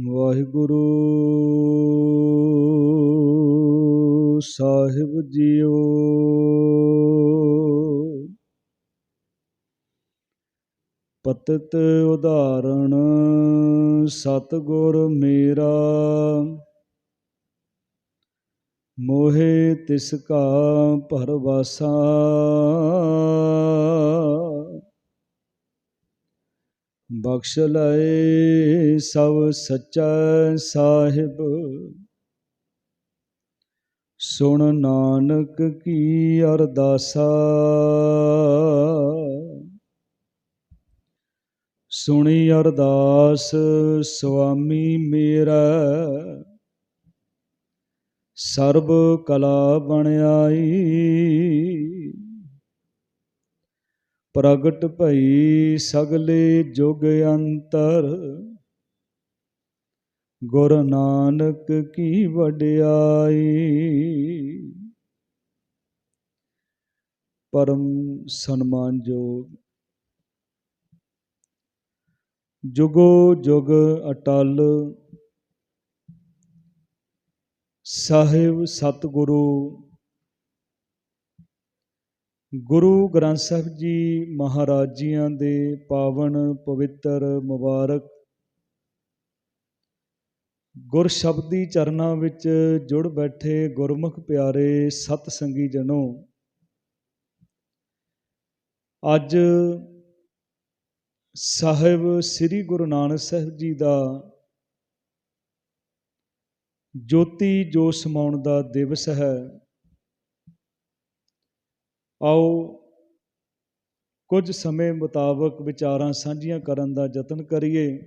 ਵਾਹਿਗੁਰੂ ਸਾਹਿਬ JIO. ਪਤਿਤ ਉਦਾਹਰਣ ਸਤਗੁਰ ਮੇਰਾ ਮੋਹਿ ਤਿਸ ਕਾ ਪਰਵਾਸਾ। ਬਖਸ਼ ਲਏ ਸਭ ਸੱਚਾ ਸਾਹਿਬ। ਸੁਣ ਨਾਨਕ ਕੀ ਅਰਦਾਸਾ। ਸੁਣੀ ਅਰਦਾਸ, ਸੁਆਮੀ ਮੇਰਾ। ਸਰਬ ਕਲਾ ਬਣ ਪ੍ਰਗਟ ਭਈ ਸਗਲੇ ਜੁਗ ਅੰਤਰ। ਗੁਰ ਨਾਨਕ ਕੀ ਵਡਿਆਈ। ਪਰਮ ਸਨਮਾਨਯੋਗ ਜੁਗੋ ਜੁਗ ਅਟਲ। ਸਾਹਿਬ ਸਤਿਗੁਰੂ ਗੁਰੂ ਗ੍ਰੰਥ ਸਾਹਿਬ ਜੀ ਮਹਾਰਾਜ ਜੀਆਂ ਦੇ ਪਾਵਨ ਪਵਿੱਤਰ ਮੁਬਾਰਕ ਗੁਰ ਸ਼ਬਦੀ ਚਰਨਾਂ ਵਿੱਚ ਜੁੜ ਬੈਠੇ ਗੁਰਮੁਖ ਪਿਆਰੇ ਸਤ ਸੰਗੀ ਜਨੋ। ਅੱਜ ਸਾਹਿਬ ਸ੍ਰੀ ਗੁਰੂ ਨਾਨਕ ਸਾਹਿਬ ਜੀ ਦਾ ਜੋਤੀ ਜੋ ਸਮਾਉਣ ਦਾ ਦਿਵਸ ਹੈ। ਆਓ ਕੁਝ ਸਮੇਂ ਮੁਤਾਬਕ ਵਿਚਾਰਾਂ ਸਾਂਝੀਆਂ ਕਰਨ ਦਾ ਯਤਨ ਕਰੀਏ।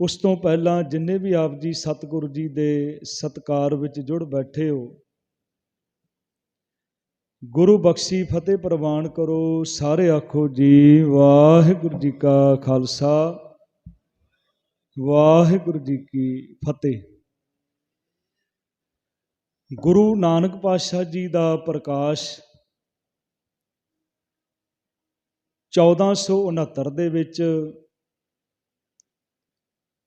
ਉਸ ਤੋਂ ਪਹਿਲਾਂ ਜਿੰਨੇ ਵੀ ਆਪ ਜੀ ਸਤਿਗੁਰੂ ਜੀ ਦੇ ਸਤਕਾਰ ਵਿੱਚ ਜੁੜ ਬੈਠੇ ਹੋ, ਗੁਰੂ ਬਖਸ਼ੀ ਫਤਿਹ ਪ੍ਰਵਾਨ ਕਰੋ, ਸਾਰੇ ਆਖੋ ਜੀ, ਵਾਹਿਗੁਰੂ ਜੀ ਕਾ ਖਾਲਸਾ, ਵਾਹਿਗੁਰੂ ਜੀ ਕੀ ਫਤਿਹ। ਗੁਰੂ ਨਾਨਕ ਪਾਤਸ਼ਾਹ ਜੀ ਦਾ ਪ੍ਰਕਾਸ਼ 1469 ਦੇ ਵਿੱਚ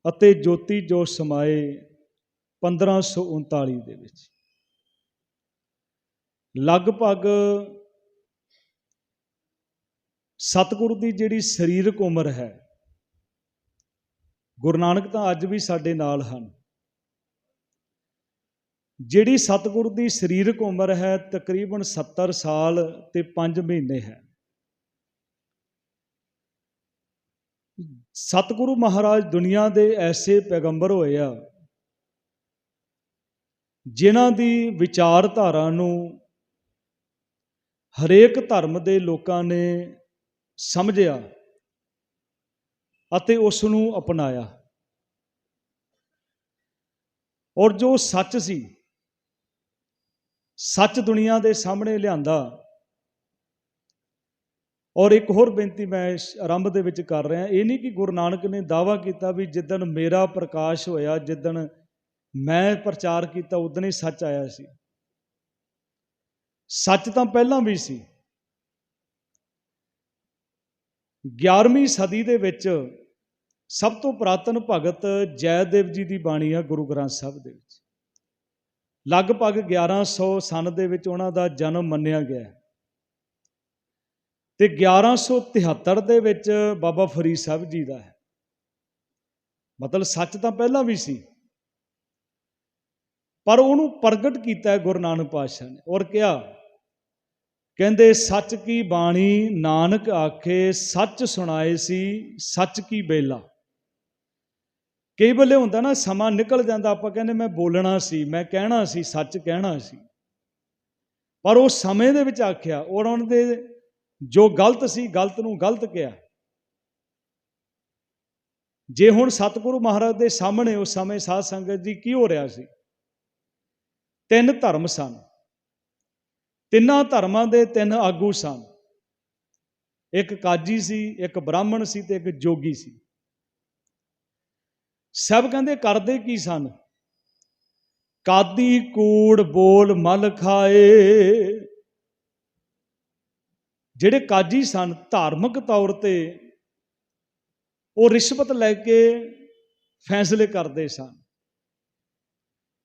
ਅਤੇ ਜੋਤੀ ਜੋ ਸਮਾਏ 1539 ਦੇ ਵਿੱਚ। ਲਗਭਗ ਸਤਿਗੁਰੂ ਦੀ ਜਿਹੜੀ ਸਰੀਰਕ ਉਮਰ ਹੈ, ਗੁਰੂ ਨਾਨਕ ਤਾਂ ਅੱਜ ਵੀ ਸਾਡੇ ਨਾਲ ਹਨ। ਜਿਹੜੀ ਸਤਿਗੁਰੂ ਦੀ ਸਰੀਰਕ ਉਮਰ ਹੈ ਤਕਰੀਬਨ 70 ਸਾਲ ਤੇ 5 ਮਹੀਨੇ ਹੈ। ਸਤਿਗੁਰੂ ਮਹਾਰਾਜ ਦੁਨੀਆ ਦੇ ਐਸੇ ਪੈਗੰਬਰ ਹੋਏ ਆ, ਜਿਨ੍ਹਾਂ ਦੀ ਵਿਚਾਰਧਾਰਾ ਨੂੰ ਹਰੇਕ ਧਰਮ ਦੇ ਲੋਕਾਂ ਨੇ ਸਮਝਿਆ ਅਤੇ ਉਸ ਨੂੰ ਅਪਣਾਇਆ। ਔਰ ਜੋ ਸੱਚ ਸੀ ਸੱਚ ਦੁਨੀਆ ਦੇ ਸਾਹਮਣੇ ਲਿਆਂਦਾ। ਔਰ ਇੱਕ ਹੋਰ ਬੇਨਤੀ ਮੈਂ ਇਸ ਆਰੰਭ ਦੇ ਵਿੱਚ ਕਰ ਰਿਹਾ। ਇਹ ਨਹੀਂ ਕਿ ਗੁਰੂ ਨਾਨਕ ਨੇ ਦਾਵਾ ਕੀਤਾ ਵੀ ਜਿੱਦਣ ਮੇਰਾ ਪ੍ਰਕਾਸ਼ ਹੋਇਆ, ਜਿੱਦਣ ਮੈਂ ਪ੍ਰਚਾਰ ਕੀਤਾ ਉਦੋਂ ਹੀ ਸੱਚ ਆਇਆ ਸੀ। ਸੱਚ ਤਾਂ ਪਹਿਲਾਂ ਵੀ ਸੀ। 11ਵੀਂ ਸਦੀ ਦੇ ਵਿੱਚ ਸਭ ਤੋਂ ਪ੍ਰਾਤਨ ਭਗਤ ਜੈਦੇਵ ਜੀ ਦੀ ਬਾਣੀ ਆ ਗੁਰੂ ਗ੍ਰੰਥ ਸਾਹਿਬ ਦੇ ਵਿੱਚ। ਲਗਭਗ 1100 ਸਨ ਦੇ ਵਿੱਚ ਉਹਨਾਂ ਦਾ ਜਨਮ ਮੰਨਿਆ ਗਿਆ ਹੈ। ਤੇ 1173 ਦੇ ਵਿੱਚ ਬਾਬਾ ਫਰੀਦ ਸਾਹਿਬ ਜੀ ਦਾ ਹੈ। ਮਤਲਬ ਸੱਚ ਤਾਂ ਪਹਿਲਾਂ ਵੀ ਸੀ। ਪਰ ਉਹਨੂੰ ਪ੍ਰਗਟ ਕੀਤਾ ਗੁਰੂ ਨਾਨਕ ਪਾਤਸ਼ਾਹ ਨੇ ਔਰ ਕਿਹਾ, ਕਹਿੰਦੇ, ਸੱਚ ਕੀ ਬਾਣੀ, ਨਾਨਕ ਆਖੇ, ਸੱਚ ਸੁਣਾਏ ਸੀ, ਸੱਚ ਕੀ ਬੇਲਾ। ਕਈ ਵੇਲੇ ਹੁੰਦਾ ਨਾ, ਸਮਾਂ ਨਿਕਲ ਜਾਂਦਾ, ਆਪਾਂ ਕਹਿੰਦੇ ਮੈਂ ਬੋਲਣਾ ਸੀ, ਮੈਂ ਕਹਿਣਾ ਸੀ, ਸੱਚ ਕਹਿਣਾ ਸੀ। ਪਰ ਉਹ ਸਮੇਂ ਦੇ ਵਿੱਚ ਆਖਿਆ ਔਰ ਉਹਨਾਂ ਦੇ ਜੋ ਗਲਤ ਸੀ, ਗਲਤ ਨੂੰ ਗਲਤ ਕਿਹਾ। ਜੇ ਹੁਣ ਸਤਿਗੁਰੂ ਮਹਾਰਾਜ ਦੇ ਸਾਹਮਣੇ ਉਸ ਸਮੇਂ ਸਾਧ ਸੰਗਤ ਜੀ ਕੀ ਹੋ ਰਿਹਾ ਸੀ? ਤਿੰਨ ਧਰਮ ਸਨ। ਤਿੰਨਾਂ ਧਰਮਾਂ ਦੇ ਤਿੰਨ ਆਗੂ ਸਨ। ਇੱਕ ਕਾਜੀ ਸੀ, ਇੱਕ ਬ੍ਰਾਹਮਣ ਸੀ ਤੇ ਇੱਕ ਜੋਗੀ ਸੀ। ਸਭ ਕਹਿੰਦੇ ਕਰਦੇ ਕੀ ਸਨ? ਕਾਦੀ ਕੂੜ ਬੋਲ ਮਲ ਖਾਏ। ਜਿਹੜੇ ਕਾਜੀ ਸਨ ਧਾਰਮਿਕ ਤੌਰ ਤੇ, ਉਹ ਰਿਸ਼ਵਤ ਲੈ ਕੇ ਫੈਸਲੇ ਕਰਦੇ ਸਨ।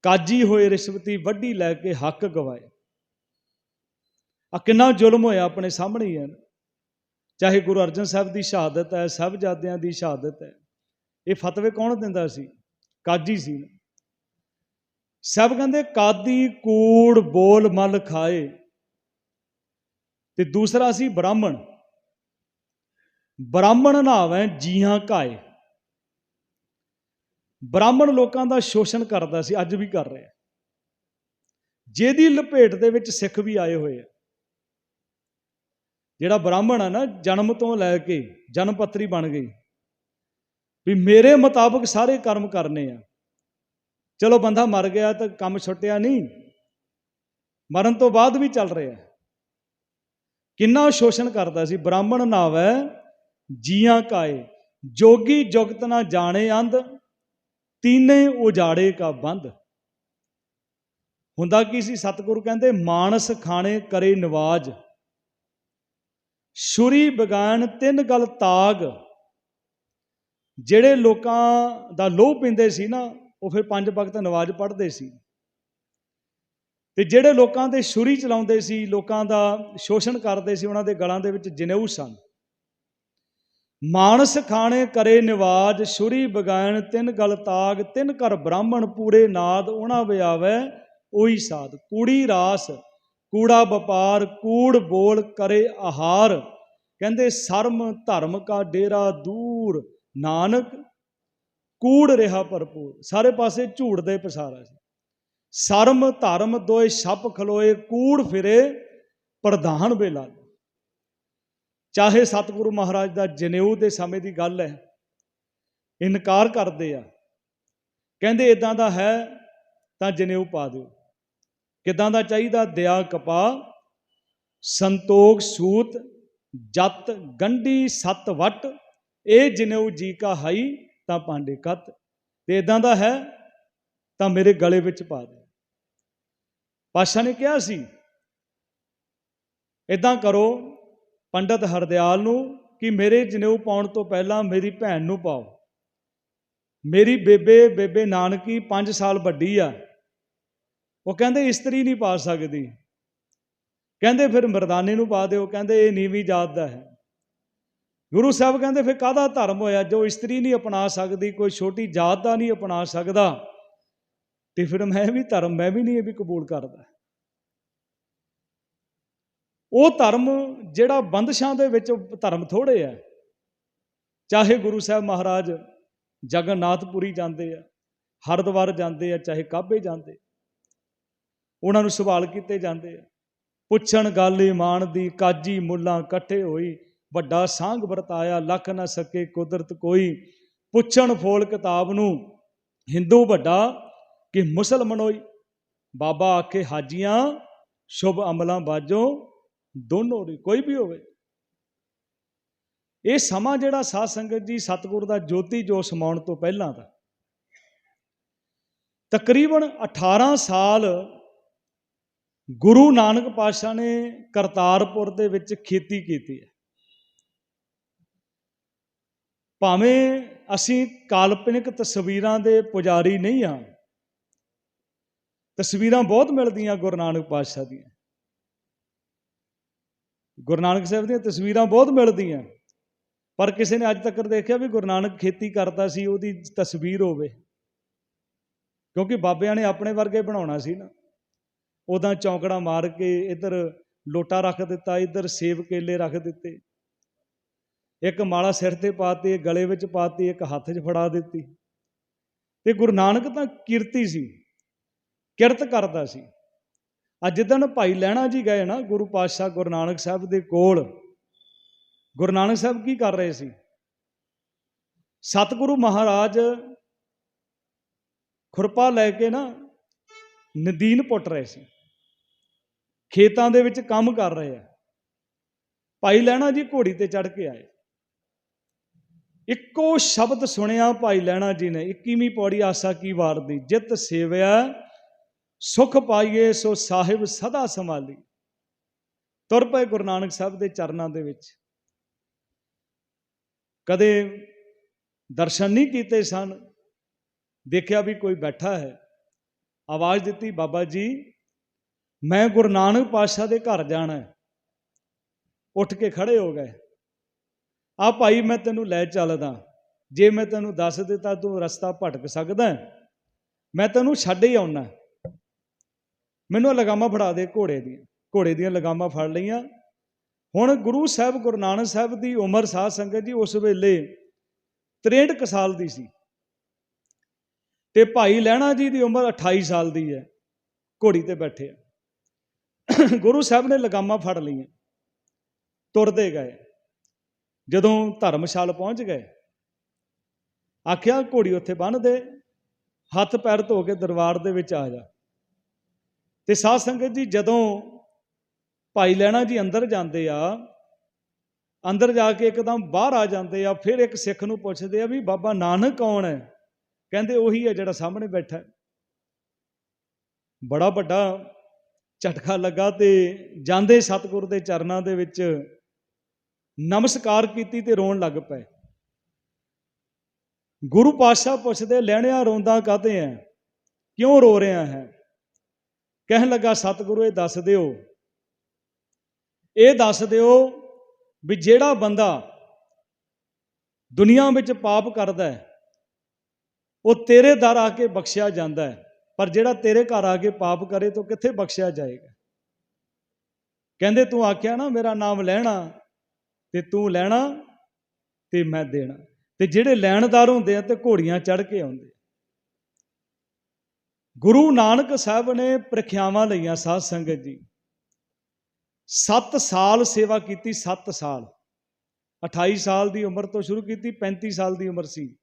ਕਾਜੀ ਹੋਏ ਰਿਸ਼ਵਤੀ ਵੱਡੀ ਲੈ ਕੇ ਹੱਕ ਗਵਾਏ। ਆ ਕਿੰਨਾ ਜ਼ੁਲਮ ਹੋਇਆ ਆਪਣੇ ਸਾਹਮਣੇ ਹੀ ਹੈ। ਚਾਹੇ ਗੁਰੂ ਅਰਜਨ ਸਾਹਿਬ ਦੀ ਸ਼ਹਾਦਤ ਹੈ ਸਾਹਿਬਜ਼ਾਦਿਆਂ ਦੀ ਸ਼ਹਾਦਤ ਹੈ। ਇਹ ਫਤਵੇ ਕੌਣ ਦਿੰਦਾ ਸੀ? ਕਾਜੀ ਸੀ। ਸਭ ਕਹਿੰਦੇ, ਕਾਦੀ ਕੂੜ ਬੋਲ ਮਲ ਖਾਏ। ਤੇ ਦੂਸਰਾ ਸੀ, ਬ੍ਰਾਹਮਣ। ਬ੍ਰਾਹਮਣ ਨਾਵੇਂ ਜੀਆਂ ਕਾਏ। ਬ੍ਰਾਹਮਣ ਲੋਕਾਂ ਦਾ ਸ਼ੋਸ਼ਣ ਕਰਦਾ ਸੀ, ਅੱਜ ਵੀ ਕਰ ਰਿਹਾ। ਜਿਹਦੀ ਲਪੇਟ ਦੇ ਵਿੱਚ ਸਿੱਖ ਵੀ ਆਏ ਹੋਏ ਆ। ਜਿਹੜਾ ਬ੍ਰਾਹਮਣ ਆ ਨਾ, ਜਨਮ ਤੋਂ ਲੈ ਕੇ ਜਨਮ ਪੱਤਰੀ ਬਣ ਗਈ। ਵੀ ਮੇਰੇ ਮੁਤਾਬਕ ਸਾਰੇ ਕਰਮ ਕਰਨੇ ਆ। ਚਲੋ ਬੰਦਾ ਮਰ ਗਿਆ ਤਾਂ ਕੰਮ ਛੁੱਟਿਆ ਨਹੀਂ। ਮਰਨ ਤੋਂ ਬਾਅਦ ਵੀ ਚੱਲ ਰਿਹਾ। ਕਿੰਨਾ ਸ਼ੋਸ਼ਣ ਕਰਦਾ ਸੀ, ਬ੍ਰਾਹਮਣ ਨਾਵੈ ਜੀਆਂ ਕਾਏ, ਜੋਗੀ ਜੁਗਤ ਨਾ ਜਾਣੇ ਅੰਧ, ਤੀਨੇ ਉਜਾੜੇ ਕਾ ਬੰਦ। ਹੁੰਦਾ ਕੀ ਸੀ, ਸਤਿਗੁਰੂ ਕਹਿੰਦੇ, ਮਾਨਸ ਖਾਣੇ ਕਰੇ ਨਵਾਜ। ਸ਼ੁਰੀ ਬਗਾਨ ਤਿੰਨ ਗਲ ਤਾਗ ਜਿਹੜੇ ਲੋਕਾਂ ਦਾ ਲੋਹ ਪੀਂਦੇ ਸੀ ਨਾ, ਉਹ ਫਿਰ ਪੰਜ ਵਕਤ ਨਵਾਜ਼ ਪੜ੍ਹਦੇ ਸੀ। ਤੇ ਜਿਹੜੇ ਲੋਕਾਂ ਦੇ ਛੁਰੀ ਚਲਾਉਂਦੇ ਸੀ, ਲੋਕਾਂ ਦਾ ਸ਼ੋਸ਼ਣ ਕਰਦੇ ਸੀ, ਉਹਨਾਂ ਦੇ ਗਲਾਂ ਦੇ ਵਿੱਚ ਜਨੇਊ ਸਨ। ਮਾਨਸ ਖਾਣੇ ਕਰੇ ਨਿਵਾਜ, ਛੁਰੀ ਬਗਾਇਣ ਤਿੰਨ ਗਲ ਤਾਗ, ਤਿੰਨ ਘਰ ਬ੍ਰਾਹਮਣ ਪੂਰੇ ਨਾਦ, ਉਹਨਾਂ ਵਿਆਵੇ ਉਹੀ ਸਾਧ। ਕੂੜੀ ਰਾਸ, ਕੂੜਾ ਵਪਾਰ, ਕੂੜ ਬੋਲ ਕਰੇ ਆਹਾਰ। ਕਹਿੰਦੇ, ਸ਼ਰਮ ਧਰਮ ਕਾ ਡੇਰਾ ਦੂਰ ਨਾਨਕ, ਕੂੜ ਰਿਹਾ ਭਰਪੂਰ। ਸਾਰੇ ਪਾਸੇ ਝੂਠ ਦੇ ਪਸਾਰਾ ਸੀ ਸ਼ਰਮ ਧਰਮ ਦੋਏ ਛੱਪ ਖਲੋਏ, ਕੂੜ ਫਿਰੇ ਪ੍ਰਧਾਨ ਵੇਲਾ। ਚਾਹੇ ਸਤਿਗੁਰੂ ਮਹਾਰਾਜ ਦਾ ਜਨੇਊ ਦੇ ਸਮੇਂ ਦੀ ਗੱਲ ਹੈ, ਇਨਕਾਰ ਕਰਦੇ ਆ। ਕਹਿੰਦੇ ਇਦਾਂ ਦਾ ਹੈ, ਤਾਂ ਜਨੇਊ ਪਾ ਦਿਓ। ਕਿਦਾਂ ਦਾ ਚਾਹੀਦਾ? ਦਿਆ ਕਪਾ ਸੰਤੋਖ ਸੂਤ, ਜਤ ਗੰਢੀ ਸਤ ਵਟ ਇਹ ਜਨੇਊ ਜੀ ਕਾ ਹਾਈ, ਤਾਂ ਪਾਂਡੇ ਕੱਤ। ਤੇ ਇਦਾਂ ਦਾ ਹੈ, ਤਾਂ ਮੇਰੇ ਗਲੇ ਵਿੱਚ ਪਾ ਦੇ। ਪਾਸ਼ਾ ਨੇ ਕਿਹਾ ਸੀ ਇਦਾਂ ਕਰੋ, ਪੰਡਤ ਹਰਦਿਆਲ ਨੂੰ ਕਿ ਮੇਰੇ ਜਨੇਊ ਪਾਉਣ ਤੋਂ ਪਹਿਲਾਂ ਮੇਰੀ ਭੈਣ ਨੂੰ ਪਾਓ। ਮੇਰੀ ਬੇਬੇ ਬੇਬੇ ਨਾਨਕੀ 5 ਸਾਲ ਵੱਡੀ ਆ। ਉਹ ਕਹਿੰਦੇ, ਇਸਤਰੀ ਨਹੀਂ ਪਾ ਸਕਦੀ। ਕਹਿੰਦੇ, ਫਿਰ ਮਰਦਾਨੇ ਨੂੰ ਪਾ ਦਿਓ। ਕਹਿੰਦੇ, ਇਹ ਨੀਵੀਂ ਜਾਤ ਦਾ ਹੈ। ਗੁਰੂ ਸਾਹਿਬ ਕਹਿੰਦੇ, ਫਿਰ ਕਾਹਦਾ ਧਰਮ ਹੋਇਆ? ਜੋ ਇਸਤਰੀ ਨਹੀਂ ਅਪਣਾ ਸਕਦੀ, ਕੋਈ ਛੋਟੀ ਜਾਤ ਦਾ ਨਹੀਂ ਅਪਣਾ ਸਕਦਾ। ਤੇ ਫਿਰ ਮੈਂ ਵੀ ਧਰਮ, ਮੈਂ ਵੀ ਨਹੀਂ ਇਹ ਵੀ ਕਬੂਲ ਕਰਦਾ। ਉਹ ਧਰਮ ਜਿਹੜਾ ਬੰਦਸ਼ਾਂ ਦੇ ਵਿੱਚ ਧਰਮ ਥੋੜੇ ਆ। ਚਾਹੇ ਗੁਰੂ ਸਾਹਿਬ ਮਹਾਰਾਜ ਜਗਨਨਾਥਪੁਰੀ ਜਾਂਦੇ ਆ, ਹਰਿਦੁਆਰ ਜਾਂਦੇ ਆ, ਚਾਹੇ ਕਾਬੇ ਜਾਂਦੇ ਉਹਨਾਂ ਨੂੰ ਸਵਾਲ ਕੀਤੇ ਜਾਂਦੇ ਆ। ਪੁੱਛਣ, ਗੱਲ ਇਮਾਨ ਦੀ, ਕਾਜੀ ਮੁੱਲਾਂ ਇਕੱਠੇ ਹੋਈ ਵੱਡਾ ਸਾਂਗ ਵਰਤਾਇਆ, ਲੱਖ ਨਾ ਸਕੇ ਕੁਦਰਤ ਕੋਈ। ਪੁੱਛਣ ਫੋਲ ਕਿਤਾਬ ਨੂੰ, ਹਿੰਦੂ ਵੱਡਾ ਕਿ ਮੁਸਲਮਾਨੋਈ ਬਾਬਾ ਆਖੇ, ਹਾਜੀਆਂ, ਸ਼ੁਭ ਅਮਲਾਂ ਬਾਜੋ, ਦੋਨੋਂ ਦੀ ਕੋਈ ਵੀ ਹੋਵੇ। ਇਹ ਸਮਾਂ ਜਿਹੜਾ ਸਾਧ ਸੰਗਤ ਜੀ ਸਤਿਗੁਰ ਦਾ ਜੋਤੀ ਜੋ ਸਮਾਉਣ ਤੋਂ ਪਹਿਲਾਂ ਦਾ। ਤਕਰੀਬਨ 18 ਸਾਲ ਗੁਰੂ ਨਾਨਕ ਪਾਤਸ਼ਾਹ ਨੇ ਕਰਤਾਰਪੁਰ ਦੇ ਵਿੱਚ ਖੇਤੀ ਕੀਤੀ ਹੈ। ਭਾਵੇਂ ਅਸੀਂ ਕਾਲਪਨਿਕ ਤਸਵੀਰਾਂ ਦੇ ਪੁਜਾਰੀ ਨਹੀਂ ਹਾਂ, ਤਸਵੀਰਾਂ ਬਹੁਤ ਮਿਲਦੀਆਂ ਗੁਰੂ ਨਾਨਕ ਪਾਤਸ਼ਾਹ ਦੀਆਂ। ਗੁਰੂ ਨਾਨਕ ਸਾਹਿਬ ਦੀਆਂ ਤਸਵੀਰਾਂ ਬਹੁਤ ਮਿਲਦੀਆਂ, ਪਰ ਕਿਸੇ ਨੇ ਅੱਜ ਤੱਕ ਦੇਖਿਆ ਵੀ ਗੁਰੂ ਨਾਨਕ ਖੇਤੀ ਕਰਦਾ ਸੀ, ਉਹਦੀ ਤਸਵੀਰ ਹੋਵੇ, ਕਿਉਂਕਿ ਬਾਬਿਆਂ ਨੇ ਆਪਣੇ ਵਰਗੇ ਬਣਾਉਣਾ ਸੀ ਨਾ। ਉਦਾਂ ਚੌਂਕੜਾ ਮਾਰ ਕੇ ਇੱਧਰ ਲੋਟਾ ਰੱਖ ਦਿੱਤਾ, ਇੱਧਰ ਸੇਬ ਕੇਲੇ ਰੱਖ ਦਿੱਤੇ। ਇੱਕ ਮਾਲਾ ਸਿਰ ਤੇ ਪਾਤੀ ਗਲੇ ਵਿੱਚ ਪਾਤੀ, ਇੱਕ ਹੱਥ 'ਚ ਫੜਾ ਦਿੱਤੀ। ਤੇ ਗੁਰੂ ਨਾਨਕ ਤਾਂ ਕੀਰਤੀ ਸੀ, ਕਿਰਤ ਕਰਦਾ ਸੀ। ਅੱਜ ਦਿਨ ਭਾਈ ਲੈਣਾ ਜੀ ਗਏ ਨਾ ਗੁਰੂ ਪਾਤਸ਼ਾਹ ਗੁਰੂ ਨਾਨਕ ਸਾਹਿਬ ਦੇ ਕੋਲ, ਗੁਰੂ ਨਾਨਕ ਸਾਹਿਬ ਕੀ ਕਰ ਰਹੇ ਸੀ? ਸਤਿਗੁਰੂ ਮਹਾਰਾਜ ਖੁਰਪਾ ਲੈ ਕੇ ਨਾ ਨਦੀਨ ਪੁੱਟ ਰਹੇ ਸੀ। ਖੇਤਾਂ ਦੇ ਵਿੱਚ ਕੰਮ ਕਰ ਰਹੇ ਆ। ਭਾਈ ਲੈਣਾ ਜੀ ਘੋੜੀ ਤੇ ਚੜ ਕੇ ਆਏ। ਇੱਕੋ ਸ਼ਬਦ ਸੁਣਿਆ ਭਾਈ ਲੈਣਾ ਜੀ ਨੇ 21ਵੀਂ ਪੌੜੀ ਆਸਾ ਕੀ ਵਾਰ ਦੀ ਜਿਤ ਸੇਵਿਆ, ਸੁਖ ਪਾਈਏ ਸੋ ਸਾਹਿਬ ਸਦਾ ਸੰਭਾਲੀ। ਤੁਰ ਪਏ ਗੁਰੂ ਨਾਨਕ ਸਾਹਿਬ ਦੇ ਚਰਨਾਂ ਦੇ ਵਿੱਚ। ਕਦੇ ਦਰਸ਼ਨ ਨਹੀਂ ਕੀਤੇ ਸਨ, ਦੇਖਿਆ ਵੀ ਕੋਈ ਬੈਠਾ ਹੈ। ਆਵਾਜ਼ ਦਿੱਤੀ, ਬਾਬਾ ਜੀ, ਮੈਂ ਗੁਰੂ ਨਾਨਕ ਪਾਤਸ਼ਾਹ ਦੇ ਘਰ ਜਾਣਾ ਉੱਠ ਕੇ ਖੜੇ ਹੋ ਗਏ। ਆ ਭਾਈ ਮੈਂ ਤੈਨੂੰ ਲੈ ਚੱਲਦਾ। ਜੇ ਮੈਂ ਤੈਨੂੰ ਦੱਸ ਦਿੱਤਾ ਤੂੰ ਰਸਤਾ ਭਟਕ ਸਕਦਾ ਮੈਂ ਤੈਨੂੰ ਛੱਡ ਹੀ ਆਉਣਾ। ਮੈਨੂੰ ਇਹ ਲਗਾਮਾਂ ਫੜਾ ਦੇ ਘੋੜੇ ਦੀਆਂ। ਘੋੜੇ ਦੀਆਂ ਲਗਾਮਾਂ ਫੜ ਲਈਆਂ। ਹੁਣ ਗੁਰੂ ਸਾਹਿਬ, ਗੁਰੂ ਨਾਨਕ ਸਾਹਿਬ ਦੀ ਉਮਰ ਸਾਧ ਸੰਗਤ ਜੀ ਉਸ ਵੇਲੇ 63 ਕੁ ਸਾਲ ਦੀ ਸੀ। ਤੇ ਭਾਈ ਲਹਿਣਾ ਜੀ ਦੀ ਉਮਰ 28 ਸਾਲ ਦੀ ਹੈ, ਘੋੜੀ ਤੇ ਬੈਠੇ ਆ। ਗੁਰੂ ਸਾਹਿਬ ਨੇ ਲਗਾਮਾਂ ਫੜ ਲਈਆਂ। ਤੁਰਦੇ ਗਏ। ਜਦੋਂ ਧਰਮਸ਼ਾਲ ਪਹੁੰਚ ਗਏ, ਆਖਿਆ, ਘੋੜੀ ਉੱਥੇ ਬੰਨ੍ਹ ਦੇ, ਹੱਥ ਪੈਰ ਧੋ ਕੇ ਦਰਬਾਰ ਦੇ ਵਿੱਚ ਆ ਜਾ। ਤੇ ਸਾਧ ਸੰਗਤ ਜੀ, ਜਦੋਂ ਭਾਈ ਲੈਣਾ ਜੀ ਅੰਦਰ ਜਾਂਦੇ ਆ, ਅੰਦਰ ਜਾ ਕੇ ਇੱਕਦਮ ਬਾਹਰ ਆ ਜਾਂਦੇ ਆ, ਫਿਰ ਇੱਕ ਸਿੱਖ ਨੂੰ ਪੁੱਛਦੇ ਆ ਵੀ, ਬਾਬਾ ਨਾਨਕ ਕੌਣ ਹੈ? ਕਹਿੰਦੇ, ਉਹੀ ਹੈ ਜਿਹੜਾ ਸਾਹਮਣੇ ਬੈਠਾ ਹੈ। ਬੜਾ ਵੱਡਾ ਝਟਕਾ ਲੱਗਾ ਤੇ ਜਾਂਦੇ ਸਤਿਗੁਰ ਦੇ ਚਰਨਾਂ ਦੇ ਵਿੱਚ ਨਮਸਕਾਰ ਕੀਤੀ ਤੇ ਰੋਣ ਲੱਗ ਪਏ। ਗੁਰੂ ਪਾਤਸ਼ਾਹ ਪੁੱਛਦੇ ਲੈਣਿਆ ਰੋਂਦਾ ਕਾਤੇ ਹੈ ਕਿਉਂ ਰੋ ਰਿਹਾ ਹੈ? ਕਹਿਣ ਲੱਗਾ, ਸਤਿਗੁਰੂ, ਇਹ ਦੱਸ ਦਿਓ। ਇਹ ਦੱਸ ਦਿਓ ਵੀ ਜਿਹੜਾ ਬੰਦਾ ਦੁਨੀਆ ਵਿੱਚ ਪਾਪ ਕਰਦਾ ਹੈ, ਉਹ ਤੇਰੇ ਦਰ ਆ ਕੇ ਬਖਸ਼ਿਆ ਜਾਂਦਾ ਹੈ, ਪਰ ਜਿਹੜਾ ਤੇਰੇ ਘਰ ਆ ਕੇ ਪਾਪ ਕਰੇ, ਤਾਂ ਕਿੱਥੇ ਬਖਸ਼ਿਆ ਜਾਏਗਾ? ਕਹਿੰਦੇ, ਤੂੰ ਆਖਿਆ ਨਾ, ਮੇਰਾ ਨਾਮ ਲੈਣਾ ਤੇ ਤੂੰ ਲੈਣਾ ਤੇ ਮੈਂ ਦੇਣਾ। ਤੇ ਜਿਹੜੇ ਲੈਣਦਾਰ ਹੁੰਦੇ ਆ ਤੇ ਘੋੜੀਆਂ ਚੜ ਕੇ ਆਉਂਦੇ ਗੁਰੂ ਨਾਨਕ ਸਾਹਿਬ ਨੇ ਪ੍ਰੀਖਿਆਵਾਂ ਲਈਆਂ ਸਾਧ ਸੰਗਤ ਜੀ। 7 ਸਾਲ ਸੇਵਾ ਕੀਤੀ 7 ਸਾਲ। 28 ਸਾਲ ਦੀ ਉਮਰ ਤੋਂ ਸ਼ੁਰੂ ਕੀਤੀ 35 ਸਾਲ ਦੀ ਉਮਰ ਸੀ।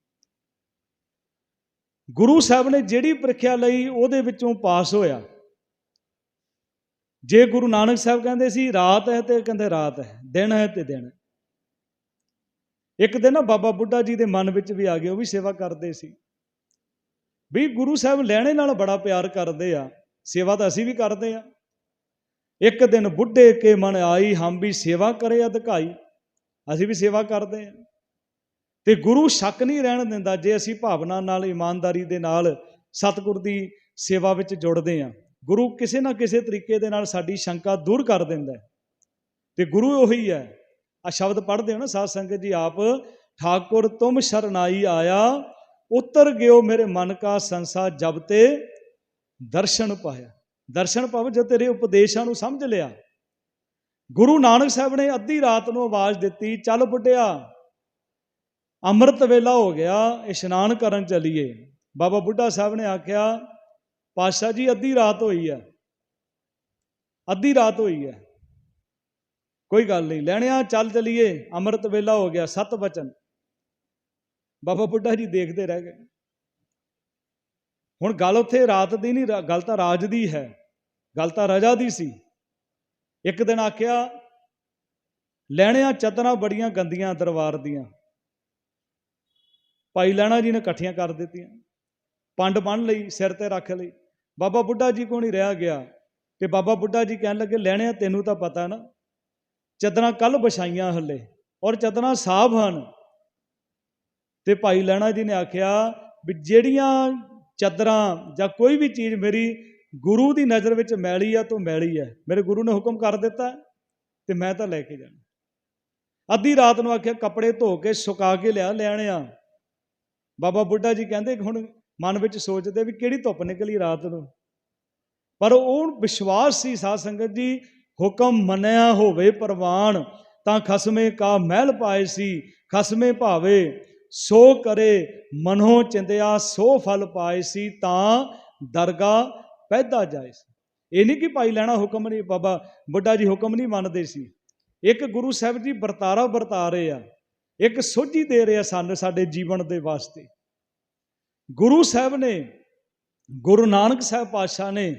ਗੁਰੂ ਸਾਹਿਬ ਨੇ ਜਿਹੜੀ ਪ੍ਰੀਖਿਆ ਲਈ ਉਹਦੇ ਵਿੱਚੋਂ ਪਾਸ ਹੋਇਆ। ਜੇ ਗੁਰੂ ਨਾਨਕ ਸਾਹਿਬ ਕਹਿੰਦੇ ਸੀ, ਰਾਤ ਹੈ ਤੇ ਕਹਿੰਦੇ ਰਾਤ ਹੈ, ਦਿਨ ਹੈ ਤੇ ਦਿਨ ਇੱਕ ਦਿਨ ਨਾ ਬਾਬਾ ਬੁੱਢਾ ਜੀ ਦੇ ਮਨ ਵਿੱਚ ਵੀ ਆ ਗਿਆ, ਉਹ ਵੀ ਸੇਵਾ ਕਰਦੇ ਸੀ। ਵੀ ਗੁਰੂ ਸਾਹਿਬ ਲੈਣੇ ਨਾਲ ਬੜਾ ਪਿਆਰ ਕਰਦੇ ਆ, ਸੇਵਾ ਤਾਂ ਅਸੀਂ ਵੀ ਕਰਦੇ ਆ। ਇੱਕ ਦਿਨ ਬੁੱਢੇ ਕੇ ਮਨ ਆਈ, ਹਮ ਵੀ ਸੇਵਾ ਕਰੇ ਅਧਿਕਾਈ, ਅਸੀਂ ਵੀ ਸੇਵਾ ਕਰਦੇ ਆ। ਤੇ ਗੁਰੂ ਸ਼ੱਕ ਨਹੀਂ ਰਹਿਣ ਦਿੰਦਾ, ਜੇ ਅਸੀਂ ਭਾਵਨਾ ਨਾਲ, ਇਮਾਨਦਾਰੀ ਦੇ ਨਾਲ ਸਤਿਗੁਰ ਦੀ ਸੇਵਾ ਵਿੱਚ ਜੁੜਦੇ ਆ। ਗੁਰੂ ਕਿਸੇ ਨਾ ਕਿਸੇ ਤਰੀਕੇ ਦੇ ਨਾਲ ਸਾਡੀ ਸ਼ੰਕਾ ਦੂਰ ਕਰ ਦਿੰਦਾ ਹੈ। ਤੇ ਗੁਰੂ ਉਹੀ ਹੈ ਆ ਸ਼ਬਦ ਪੜ੍ਹਦੇ ਹੋ ਨਾ, ਸਾਧ ਸੰਗਤ ਜੀ, ਆਪ, ਠਾਕੁਰ ਤੁਮ ਸ਼ਰਨਾਈ ਆਇਆ, ਉਤਰ ਗਿਓ ਮੇਰੇ ਮਨ ਕਾ ਸੰਸਾ ਜਬ ਤੇ ਦਰਸ਼ਨ ਪਾਇਆ। ਦਰਸ਼ਨ ਪਾਵ ਜਦ ਤੇਰੇ ਉਪਦੇਸ਼ਾਂ ਨੂੰ ਸਮਝ ਲਿਆ। ਗੁਰੂ ਨਾਨਕ ਸਾਹਿਬ ਨੇ ਅੱਧੀ ਰਾਤ ਨੂੰ ਆਵਾਜ਼ ਦਿੱਤੀ, ਚੱਲ ਬੁੱਢਿਆ, ਅੰਮ੍ਰਿਤ ਵੇਲਾ ਹੋ ਗਿਆ, ਇਸ਼ਨਾਨ ਕਰਨ ਚਲੀਏ। ਬਾਬਾ ਬੁੱਢਾ ਸਾਹਿਬ ਨੇ ਆਖਿਆ ਪਾਸ਼ਾ ਜੀ, ਅੱਧੀ ਰਾਤ ਹੋਈ ਹੈ, ਅੱਧੀ ਰਾਤ ਹੋਈ ਹੈ। ਕੋਈ ਗੱਲ ਨਹੀਂ। ਲੈਣਿਆ ਚੱਲ ਚਲੀਏ। ਅੰਮ੍ਰਿਤ ਵੇਲਾ ਹੋ ਗਿਆ, ਸਤ ਬਚਨ। ਬਾਬਾ ਬੁੱਢਾ ਜੀ ਦੇਖਦੇ ਰਹਿ ਗਏ। ਹੁਣ ਗੱਲ ਉੱਥੇ ਰਾਤ ਦੀ ਨਹੀਂ, ਗੱਲ ਤਾਂ ਰਾਜ ਦੀ ਹੈ। ਗੱਲ ਤਾਂ ਰਜਾ ਦੀ ਸੀ। ਇੱਕ ਦਿਨ ਆਖਿਆ ਲੈਣਿਆ ਚਤਨਾ ਬੜੀਆਂ ਗੰਦੀਆਂ ਦਰਬਾਰ ਦੀਆਂ। ਭਾਈ ਲੈਣਾ ਜੀ ਨੇ ਇਕੱਠੀਆਂ ਕਰ ਦਿੱਤੀਆਂ। ਪੰਡ ਬੰਨ ਲਈ, ਸਿਰ ਤੇ ਰੱਖ ਲਈ। ਬਾਬਾ ਬੁੱਢਾ ਜੀ ਕੋਲ ਨਹੀਂ ਰਹਿ ਗਿਆ। ਤੇ ਬਾਬਾ ਬੁੱਢਾ ਜੀ ਕਹਿਣ ਲੱਗੇ ਲੈਣਿਆ ਤੈਨੂੰ ਤਾਂ ਪਤਾ ਨਾ। ਚਦਰਾਂ ਕੱਲ ਵਿਛਾਈਆਂ ਹੱਲੇ ਔਰ ਚਦਰਾਂ ਸਾਫ਼ ਹਨ। ਤੇ ਭਾਈ ਲੈਣਾ ਜੀ ਨੇ ਆਖਿਆ ਵੀ ਜਿਹੜੀਆਂ ਚਦਰਾਂ ਜਾਂ ਕੋਈ ਵੀ ਚੀਜ਼ ਮੇਰੀ ਗੁਰੂ ਦੀ ਨਜ਼ਰ ਵਿੱਚ ਮੈਲੀ ਆ, ਤੂੰ ਮੈਲੀ ਹੈ ਮੇਰੇ ਗੁਰੂ ਨੇ ਹੁਕਮ ਕਰ ਦਿੱਤਾ ਤੇ ਮੈਂ ਤਾਂ ਲੈ ਕੇ ਜਾਣਾ। ਅੱਧੀ ਰਾਤ ਨੂੰ ਆਖਿਆ, ਕੱਪੜੇ ਧੋ ਕੇ ਸੁਕਾ ਕੇ ਲਿਆ ਲੈਣਿਆ ਬਾਬਾ ਬੁੱਢਾ ਜੀ ਕਹਿੰਦੇ ਕਿ ਹੁਣ ਮਨ ਵਿੱਚ ਸੋਚਦੇ ਵੀ ਕਿਹੜੀ ਧੁੱਪ ਨਿਕਲੀ ਰਾਤ ਨੂੰ। ਪਰ ਉਹ ਵਿਸ਼ਵਾਸ ਸੀ ਸਾਧ ਸੰਗਤ ਜੀ ਹੁਕਮ ਮੰਨਿਆ ਹੋਵੇ ਪ੍ਰਵਾਨ, ਤਾਂ ਖਸਮੇ ਕਾ ਮਹਿਲ ਪਾਏ ਸੀ, ਖਸਮੇ ਭਾਵੇ ਸੋ ਕਰੇ, ਮਨੋ ਚਿੰਦਿਆ ਸੋ ਫਲ ਪਾਏ ਸੀ, ਤਾਂ ਦਰਗਾ ਪੈਦਾ ਜਾਏ ਸੀ। ਇਹ ਨਹੀਂ ਕਿ ਭਾਈ ਲੈਣਾ ਹੁਕਮ ਨਹੀਂ, ਬਾਬਾ ਬੁੱਢਾ ਜੀ ਹੁਕਮ ਨਹੀਂ ਮੰਨਦੇ ਸੀ। ਇੱਕ ਗੁਰੂ ਸਾਹਿਬ ਜੀ ਵਰਤਾਰਾ ਵਰਤਾ ਰਹੇ ਆ, ਇੱਕ ਸੋਝੀ ਦੇ ਰਹੇ ਆ ਸਾਨੂੰ ਸਾਡੇ ਜੀਵਨ ਦੇ ਵਾਸਤੇ। ਗੁਰੂ ਸਾਹਿਬ ਨੇ, ਗੁਰੂ ਨਾਨਕ ਸਾਹਿਬ ਪਾਤਸ਼ਾਹ ਨੇ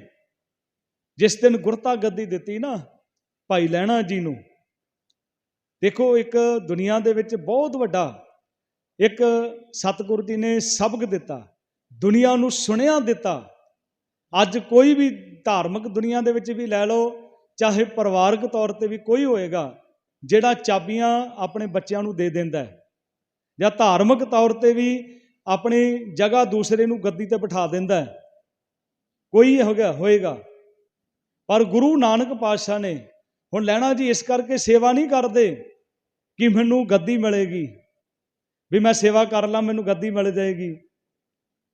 ਜਿਸ ਦਿਨ ਗੁਰਤਾ ਗੱਦੀ ਦਿੱਤੀ ਨਾ ਭਾਈ ਲੈਣਾ ਜੀ ਨੂੰ, ਦੇਖੋ ਇੱਕ ਦੁਨੀਆ ਦੇ ਵਿੱਚ ਬਹੁਤ ਵੱਡਾ ਇੱਕ ਸਤਿਗੁਰੂ ਜੀ ਨੇ ਸਬਕ ਦਿੱਤਾ, ਦੁਨੀਆ ਨੂੰ ਸੁਣਿਆ ਦਿੱਤਾ। ਅੱਜ ਕੋਈ ਵੀ ਧਾਰਮਿਕ ਦੁਨੀਆ ਦੇ ਵਿੱਚ ਵੀ ਲੈ ਲਓ, ਚਾਹੇ ਪਰਿਵਾਰਕ ਤੌਰ ਤੇ ਵੀ ਕੋਈ ਹੋਏਗਾ, ਜਿਹੜਾ ਚਾਬੀਆਂ ਆਪਣੇ ਬੱਚਿਆਂ ਨੂੰ ਦੇ ਦਿੰਦਾ ਹੈ। ਜਾਂ ਧਾਰਮਿਕ ਤੌਰ ਤੇ ਵੀ ਆਪਣੀ ਜਗ੍ਹਾ ਦੂਸਰੇ ਨੂੰ ਗੱਦੀ ਤੇ ਬਿਠਾ ਦਿੰਦਾ ਹੈ। ਕੋਈ ਹੋ ਗਿਆ ਹੋਏਗਾ। ਪਰ ਗੁਰੂ ਨਾਨਕ ਪਾਤਸ਼ਾਹ ਨੇ ਹੁਣ ਲੈਣਾ ਜੀ ਇਸ ਕਰਕੇ ਸੇਵਾ ਨਹੀਂ ਕਰਦੇ ਕਿ ਮੈਨੂੰ ਗੱਦੀ ਮਿਲੇਗੀ, ਵੀ ਮੈਂ ਸੇਵਾ ਕਰ ਲਾਂ, ਮੈਨੂੰ ਗੱਦੀ ਮਿਲ ਜਾਏਗੀ।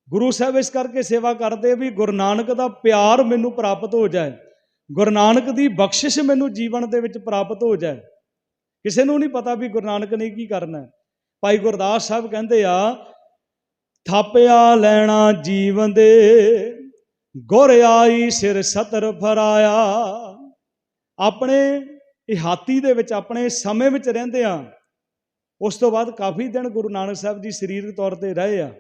ਗੁਰੂ ਸਾਹਿਬ ਇਸ ਕਰਕੇ ਸੇਵਾ ਕਰਦੇ ਵੀ ਗੁਰੂ ਨਾਨਕ ਦਾ ਪਿਆਰ ਮੈਨੂੰ ਪ੍ਰਾਪਤ ਹੋ ਜਾਏ, ਗੁਰੂ ਨਾਨਕ ਦੀ ਬਖਸ਼ਿਸ਼ ਮੈਨੂੰ ਜੀਵਨ ਦੇ ਵਿੱਚ ਪ੍ਰਾਪਤ ਹੋ ਜਾਏ। ਕਿਸੇ ਨੂੰ ਨਹੀਂ ਪਤਾ ਵੀ ਗੁਰੂ ਨਾਨਕ ਨੇ ਕੀ ਕਰਨਾ ਭਾਈ ਗੁਰਦਾਸ ਸਾਹਿਬ ਕਹਿੰਦੇ ਆ, ਥਾਪਿਆ ਲੈਣਾ ਜੀਵਨ ਦੇ ਗੁਰ ਆਈ ਸਿਰ ਸਤਰ ਫਰਾਇਆ। ਆਪਣੇ ਇਹਾਤੀ ਦੇ ਵਿੱਚ, ਆਪਣੇ ਸਮੇਂ ਵਿੱਚ ਰਹਿੰਦੇ ਆ ਉਸ ਤੋਂ ਬਾਅਦ ਕਾਫੀ ਦਿਨ ਗੁਰੂ ਨਾਨਕ ਸਾਹਿਬ ਜੀ ਸਰੀਰਕ ਤੌਰ ਤੇ ਰਹੇ ਆ।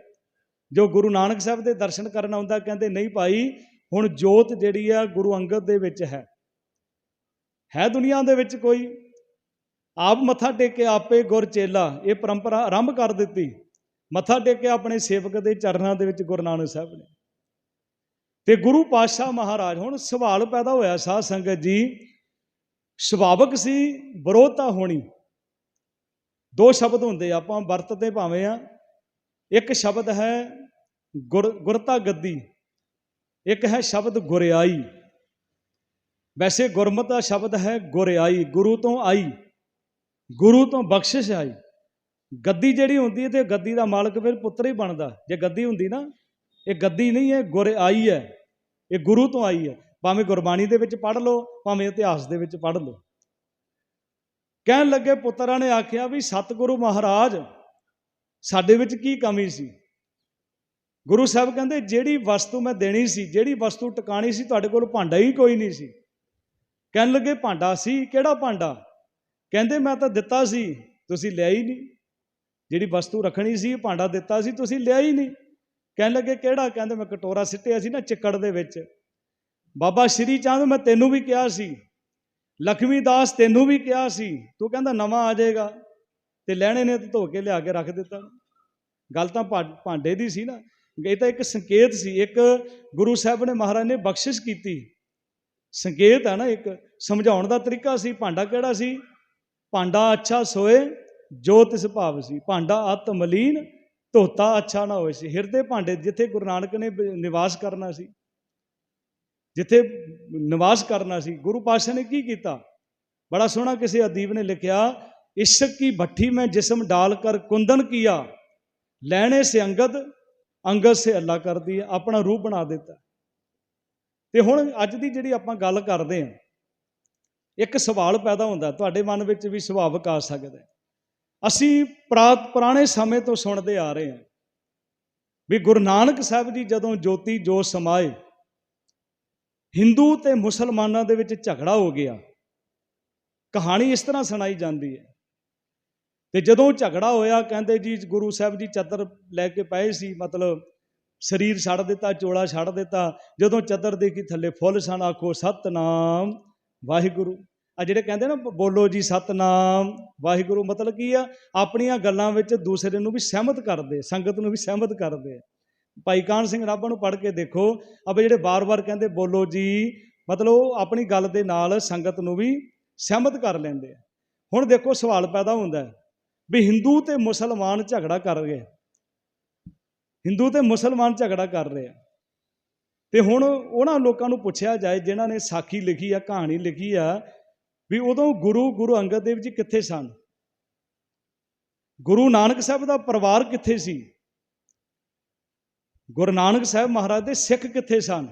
ਜੋ ਗੁਰੂ ਨਾਨਕ ਸਾਹਿਬ ਦੇ ਦਰਸ਼ਨ ਕਰਨ ਆਉਂਦਾ, ਕਹਿੰਦੇ, ਨਹੀਂ ਭਾਈ, ਹੁਣ ਜੋਤ ਜਿਹੜੀ ਆ ਗੁਰੂ ਅੰਗਦ ਦੇ ਵਿੱਚ ਹੈ। ਹੈ ਦੁਨੀਆ ਦੇ ਵਿੱਚ ਕੋਈ? ਆਪ ਮੱਥਾ ਟੇਕੇ ਆਪੇ ਗੁਰ ਚੇਲਾ। ਇਹ ਪਰੰਪਰਾ ਆਰੰਭ ਕਰ ਦਿੱਤੀ। ਮੱਥਾ ਟੇਕਿਆ ਆਪਣੇ ਸੇਵਕ ਦੇ ਚਰਨਾਂ ਦੇ ਵਿੱਚ ਗੁਰੂ ਨਾਨਕ ਸਾਹਿਬ ਨੇ। ਤੇ ਗੁਰੂ ਪਾਤਸ਼ਾਹ ਮਹਾਰਾਜ ਹੁਣ ਸਵਾਲ ਪੈਦਾ ਹੋਇਆ ਸਾਧ ਸੰਗਤ ਜੀ। ਸੁਭਾਵਕ ਸੀ ਵਿਰੋਧਤਾ ਹੋਣੀ। ਦੋ ਸ਼ਬਦ ਹੁੰਦੇ ਆ, ਆਪਾਂ ਵਰਤਦੇ ਭਾਵੇਂ ਆ। ਇੱਕ ਸ਼ਬਦ ਹੈ ਗੁਰ ਗੁਰਤਾ ਗੱਦੀ ਇੱਕ ਹੈ ਸ਼ਬਦ ਗੁਰਿਆਈ। ਵੈਸੇ ਗੁਰਮਤ ਦਾ ਸ਼ਬਦ ਹੈ ਗੁਰਿਆਈ ਗੁਰੂ ਤੋਂ ਆਈ ਗੁਰੂ ਤੋਂ ਬਖਸ਼ਿਸ਼ ਆਈ। ਗੱਦੀ ਜਿਹੜੀ ਹੁੰਦੀ ਹੈ ਤੇ ਗੱਦੀ ਦਾ ਮਾਲਕ ਫਿਰ ਪੁੱਤਰ ਹੀ ਬਣਦਾ। ਜੇ ਗੱਦੀ ਹੁੰਦੀ ਨਾ ਇਹ ਗੱਦੀ ਨਹੀਂ ਹੈ ਗੁਰਿਆਈ ਹੈ। ਇਹ ਗੁਰੂ ਤੋਂ ਆਈ ਹੈ। ਭਾਵੇਂ ਗੁਰਬਾਣੀ ਦੇ ਵਿੱਚ ਪੜ੍ਹ ਲਓ, ਭਾਵੇਂ ਇਤਿਹਾਸ ਦੇ ਵਿੱਚ ਪੜ੍ਹ ਲਓ। ਕਹਿਣ ਲੱਗੇ ਪੁੱਤਰਾਂ ਨੇ ਆਖਿਆ ਵੀ ਸਤਿਗੁਰੂ ਮਹਾਰਾਜ, ਸਾਡੇ ਵਿੱਚ ਕੀ ਕਮੀ ਸੀ? ਗੁਰੂ ਸਾਹਿਬ ਕਹਿੰਦੇ, ਜਿਹੜੀ ਵਸਤੂ ਮੈਂ ਦੇਣੀ ਸੀ, ਜਿਹੜੀ ਵਸਤੂ ਟਿਕਾਣੀ ਸੀ, ਤੁਹਾਡੇ ਕੋਲ ਭਾਂਡਾ ਹੀ ਕੋਈ ਨਹੀਂ ਸੀ। ਕਹਿਣ ਲੱਗੇ, ਭਾਂਡਾ ਸੀ? ਕਿਹੜਾ ਭਾਂਡਾ? ਕਹਿੰਦੇ, ਮੈਂ ਤਾਂ ਦਿੱਤਾ ਸੀ, ਤੁਸੀਂ ਲਿਆ ਹੀ ਨਹੀਂ। ਜਿਹੜੀ ਵਸਤੂ ਰੱਖਣੀ ਸੀ, ਭਾਂਡਾ ਦਿੱਤਾ ਸੀ, ਤੁਸੀਂ ਲਿਆ ਹੀ ਨਹੀਂ। ਕਹਿਣ ਲੱਗੇ, ਕਿਹੜਾ? ਕਹਿੰਦੇ, ਮੈਂ ਕਟੋਰਾ ਸਿੱਟਿਆ ਸੀ ਨਾ ਚਿੱਕੜ ਦੇ ਵਿੱਚ। ਬਾਬਾ ਸ਼੍ਰੀ ਚੰਦ ਮੈਂ ਤੈਨੂੰ ਵੀ ਕਿਹਾ ਸੀ। ਲਖਮੀ ਦਾਸ ਤੈਨੂੰ ਵੀ ਕਿਹਾ ਸੀ। ਤੂੰ ਕਹਿੰਦਾ, ਨਵਾਂ ਆ ਜਾਏਗਾ। ਤੇ ਲੈਣੇ ਨੇ ਤੇ ਧੋ ਕੇ ਲਿਆ ਕੇ ਰੱਖ ਦਿੱਤਾ। ਗੱਲ ਤਾਂ ਭਾ- ਭਾਂਡੇ ਦੀ ਸੀ ਨਾ। ਇਹ ਤਾਂ ਇੱਕ ਸੰਕੇਤ ਸੀ। ਇੱਕ ਗੁਰੂ ਸਾਹਿਬ ਨੇ ਮਹਾਰਾਜ ਨੇ ਬਖਸ਼ਿਸ਼ ਕੀਤੀ। ਸੰਕੇਤ ਹੈ ਨਾ ਇੱਕ। ਸਮਝਾਉਣ ਦਾ ਤਰੀਕਾ ਸੀ। ਭਾਂਡਾ ਕਿਹੜਾ ਸੀ? ਭਾਂਡਾ ਅੱਛਾ ਸੋਏ, ਜੋ ਤਿਸ ਭਾਵ ਸੀ। ਭਾਂਡਾ ਅਤ ਮਲੀਨ ਧੋਤਾ ਅੱਛਾ ਨਾ ਹੋਏ ਸੀ। ਹਿਰਦੇ ਭਾਂਡੇ ਜਿੱਥੇ ਗੁਰੂ ਨਾਨਕ ਨੇ ਨਿਵਾਸ ਕਰਨਾ ਸੀ, ਜਿੱਥੇ ਨਿਵਾਸ ਕਰਨਾ ਸੀ, ਗੁਰੂ ਪਾਤਸ਼ਾਹ ਨੇ ਕੀ ਕੀਤਾ? ਬੜਾ ਸੋਹਣਾ ਕਿਸੇ ਅਦੀਬ ਨੇ ਲਿਖਿਆ, ਇਸ਼ਕ ਕੀ ਭੱਠੀ ਮੈਂ ਜਿਸਮ ਡਾਲ ਕਰ ਕੁੰਦਨ ਕੀਆ, ਲੈਣੇ ਸੇ ਅੰਗਦ ਅੰਗਦ ਸੇ ਅੱਲਾ ਕਰਦੀ ਹੈ, ਆਪਣਾ ਰੂਪ ਬਣਾ ਦਿੱਤਾ। ਤੇ ਹੁਣ ਅੱਜ ਦੀ ਜਿਹੜੀ ਆਪਾਂ ਗੱਲ ਕਰਦੇ ਹਾਂ, ਇੱਕ ਸਵਾਲ ਪੈਦਾ ਹੁੰਦਾ, ਤੁਹਾਡੇ ਮਨ ਵਿੱਚ ਵੀ ਸੁਭਾਵਿਕ ਆ ਸਕਦਾ ਅਸੀਂ ਪ੍ਰਾ- ਪੁਰਾਣੇ ਸਮੇਂ ਤੋਂ ਸੁਣਦੇ ਆ ਰਹੇ ਹਾਂ ਵੀ ਗੁਰੂ ਨਾਨਕ ਸਾਹਿਬ ਜੀ ਜਦੋਂ ਜੋਤੀ ਜੋਤ ਸਮਾਏ, ਹਿੰਦੂ ਤੇ ਮੁਸਲਮਾਨਾਂ ਦੇ ਵਿੱਚ ਝਗੜਾ ਹੋ ਗਿਆ। ਕਹਾਣੀ ਇਸ ਤਰ੍ਹਾਂ ਸੁਣਾਈ ਜਾਂਦੀ ਹੈ। ਤੇ ਜਦੋਂ ਝਗੜਾ ਹੋਇਆ, ਕਹਿੰਦੇ ਜੀ ਗੁਰੂ ਸਾਹਿਬ ਜੀ ਚੱਦਰ ਲੈ ਕੇ ਪਏ ਸੀ, ਮਤਲਬ ਸਰੀਰ ਛੱਡ ਦਿੱਤਾ, ਚੋਲਾ ਛੱਡ ਦਿੱਤਾ। ਜਦੋਂ ਚੱਦਰ ਦੇਖੀ, ਥੱਲੇ ਫੁੱਲ ਸਨ, ਆਖੋ, ਸਤਨਾਮ ਵਾਹਿਗੁਰੂ। ਆ ਜਿਹੜੇ ਕਹਿੰਦੇ ਨਾ ਬੋਲੋ ਜੀ ਸਤਨਾਮ, ਵਾਹਿਗੁਰੂ ਮਤਲਬ ਕੀ ਆ? ਆਪਣੀਆਂ ਗੱਲਾਂ ਵਿੱਚ ਦੂਸਰੇ ਨੂੰ ਵੀ ਸਹਿਮਤ ਕਰਦੇ, ਸੰਗਤ ਨੂੰ ਵੀ ਸਹਿਮਤ ਕਰਦੇ ਭਾਈ ਕਾਨ ਸਿੰਘ ਰਾਭਾ ਨੂੰ ਪੜ੍ਹ ਕੇ ਦੇਖੋ ਅਬੇ ਜਿਹੜੇ ਬਾਰ-ਬਾਰ ਕਹਿੰਦੇ ਬੋਲੋ ਜੀ, ਮਤਲਬ ਉਹ ਆਪਣੀ ਗੱਲ ਦੇ ਨਾਲ ਸੰਗਤ ਨੂੰ ਵੀ ਸਹਿਮਤ ਕਰ ਲੈਂਦੇ ਆ। ਹੁਣ ਦੇਖੋ ਸਵਾਲ ਪੈਦਾ ਹੁੰਦਾ ਵੀ ਹਿੰਦੂ ਤੇ ਮੁਸਲਮਾਨ ਝਗੜਾ ਕਰ ਰਹੇ ਹਿੰਦੂ ਤੇ ਮੁਸਲਮਾਨ ਝਗੜਾ ਕਰ ਰਹੇ ਆ। ਤੇ ਹੁਣ ਉਹਨਾਂ ਲੋਕਾਂ ਨੂੰ ਪੁੱਛਿਆ ਜਾਏ, ਜਿਨ੍ਹਾਂ ਨੇ ਸਾਖੀ ਲਿਖੀ ਆ, ਕਹਾਣੀ ਲਿਖੀ ਆ ਵੀ ਉਦੋਂ ਗੁਰੂ ਗੁਰੂ ਅੰਗਦ ਦੇਵ ਜੀ ਕਿੱਥੇ ਸਨ? ਗੁਰੂ ਨਾਨਕ ਸਾਹਿਬ ਦਾ ਪਰਿਵਾਰ ਕਿੱਥੇ ਸੀ? ਗੁਰੂ ਨਾਨਕ ਸਾਹਿਬ ਮਹਾਰਾਜ ਦੇ ਸਿੱਖ ਕਿੱਥੇ ਸਨ?